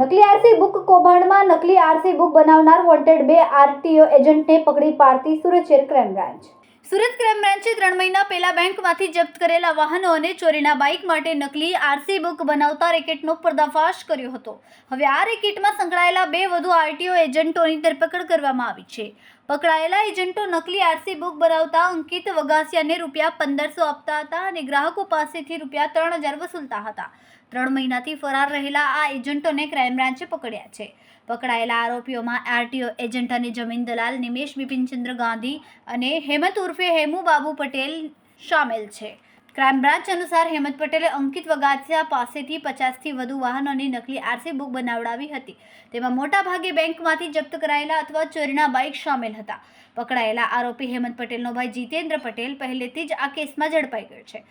નકલી RC book કૌભાંડમાં નકલી આરસી બુક બનાવનાર વોન્ટેડ બે આરટીઓ એજન્ટને પકડી પાડતી સુરત શહેર ક્રાઇમ બ્રાન્ચ. સુરત ક્રાઇમ બ્રાન્ચે ત્રણ મહિના પહેલા બેંકમાંથી જપ્ત કરેલા વાહનો અને ચોરીના બાઇક માટે નકલી આરસી બુક બનાવતા રેકેટનો પર્દાફાશ કર્યો હતો. હવે આ રેકેટમાં સંકળાયેલા બે વધુ આરટીઓ એજન્ટોની ધરપકડ કરવામાં આવી છે. પકડાયેલા એજન્ટો નકલી આરસી બુક બનાવતા અંકિત વગાસિયાને રૂપિયા પંદરસો આપતા હતા અને ગ્રાહકો પાસેથી રૂપિયા ત્રણ હજાર વસૂલતા હતા. ત્રણ મહિનાથી ફરાર રહેલા આ એજન્ટોને ક્રાઇમ બ્રાન્ચે પકડ્યા છે. પકડાયેલા આરોપીઓમાં આરટીઓ એજન્ટ અને જમીન દલાલ નિમેશ બિપિનચંદ્ર ગાંધી અને હેમંત ઉર્ફે હેમુ બાબુ પટેલ સામેલ છે. ક્રાઇમ બ્રાન્ચ અનુસાર હેમંત પટેલે અંકિત વગાસિયા પાસેથી પચાસથી વધુ વાહનોની નકલી આરસી બુક બનાવડાવી હતી. તેમાં મોટા ભાગે બેંકમાંથી જપ્ત કરાયેલા અથવા ચોરીના બાઇક સામેલ હતા. પકડાયેલા આરોપી હેમંત પટેલનો ભાઈ જીતેન્દ્ર પટેલ પહેલેથી જ આ કેસમાં ઝડપાઈ ગયો છે.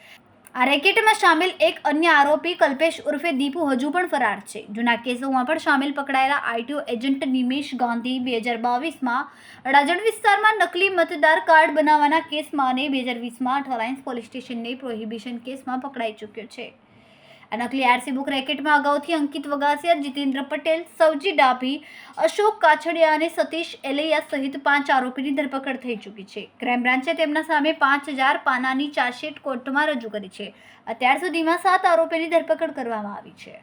આ રેકેટમાં સામેલ એક અન્ય આરોપી કલ્પેશ ઉર્ફે દીપુ હજુ પણ ફરાર છે. જૂના કેસોમાં પણ સામેલ પકડાયેલા આઈટીઓ એજન્ટ નિમેશ ગાંધી બે હજાર બાવીસમાં અડાજણ વિસ્તારમાં નકલી મતદાર કાર્ડ બનાવવાના કેસમાં અને બે હજાર વીસમાં અઠવાલાઇન્સ પોલીસ સ્ટેશનની પ્રોહિબિશન કેસમાં પકડાઈ ચૂક્યો છે. આ નકલી આરસી બુક રેકેટમાં અગાઉથી અંકિત વગાસિયા જીતેન્દ્ર પટેલ સૌજી ડાભી, અશોક કાછડિયા અને સતીશ એલૈયા સહિત પાંચ આરોપીની ધરપકડ થઈ ચૂકી છે. ક્રાઇમ બ્રાન્ચે તેમના સામે પાંચ હજાર પાનાની ચાર્જશીટ કોર્ટમાં રજૂ કરી છે. અત્યાર સુધીમાં સાત આરોપીની ધરપકડ કરવામાં આવી છે.